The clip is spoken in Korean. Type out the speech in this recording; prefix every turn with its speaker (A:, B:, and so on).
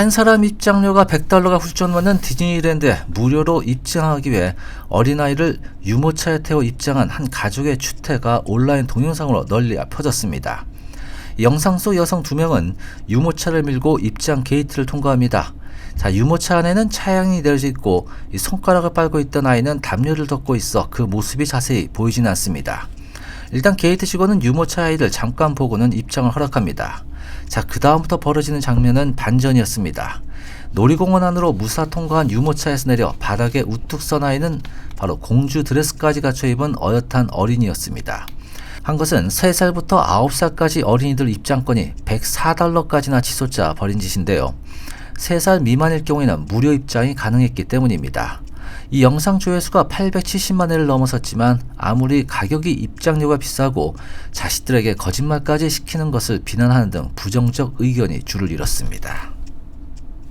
A: 한 사람 입장료가 100달러가 훌쩍 넘는 디즈니랜드에 무료로 입장하기 위해 어린아이를 유모차에 태워 입장한 한 가족의 추태가 온라인 동영상으로 널리 펴졌습니다. 영상 속 여성 두 명은 유모차를 밀고 입장 게이트를 통과합니다. 자, 유모차 안에는 차양이 내려져 있고 이 손가락을 빨고 있던 아이는 담요를 덮고 있어 그 모습이 자세히 보이진 않습니다. 일단 게이트 직원은 유모차 아이를 잠깐 보고는 입장을 허락합니다. 자, 그 다음부터 벌어지는 장면은 반전이었습니다. 놀이공원 안으로 무사 통과한 유모차에서 내려 바닥에 우뚝 선 아이는 바로 공주 드레스까지 갖춰 입은 어엿한 어린이였습니다. 한 것은 3살부터 9살까지 어린이들 입장권이 104달러까지나 치솟자 벌인 짓인데요. 3살 미만일 경우에는 무료 입장이 가능했기 때문입니다. 이 영상 조회수가 870만 회를 넘어섰지만 아무리 가격이 입장료가 비싸고 자식들에게 거짓말까지 시키는 것을 비난하는 등 부정적 의견이 줄을 이뤘습니다.